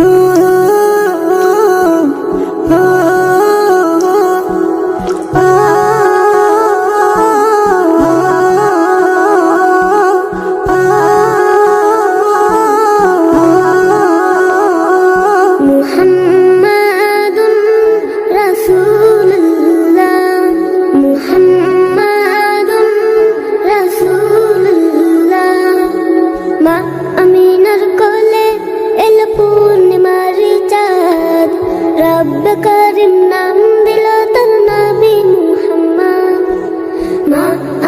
Ooh. my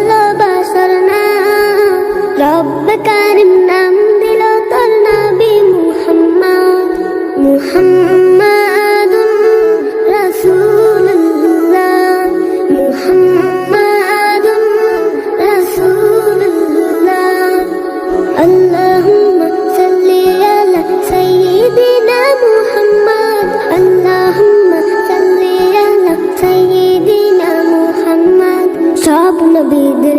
না রব্ব কারিম নাম দিল তোর নবী মুহাম্মদ মুহাম্মদ রাসূলুল্লাহ মুহাম্মদ রাসূলুল্লাহ اللهم صل على سيدنا محمد اللهم صل على سيدنا محمد সব নবীদের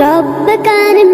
রব্ব কারিম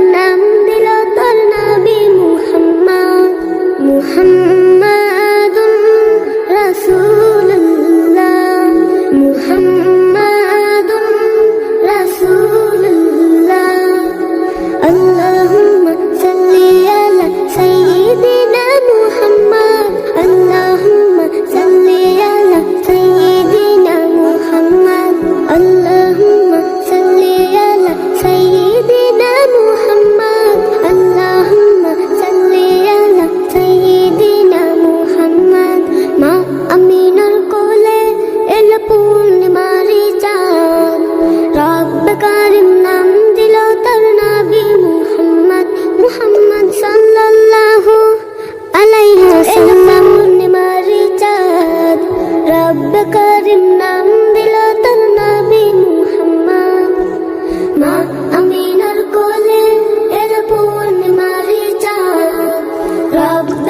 love.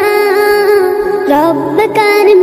না রব্ব কারিম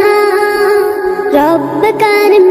না রব্ব কারিম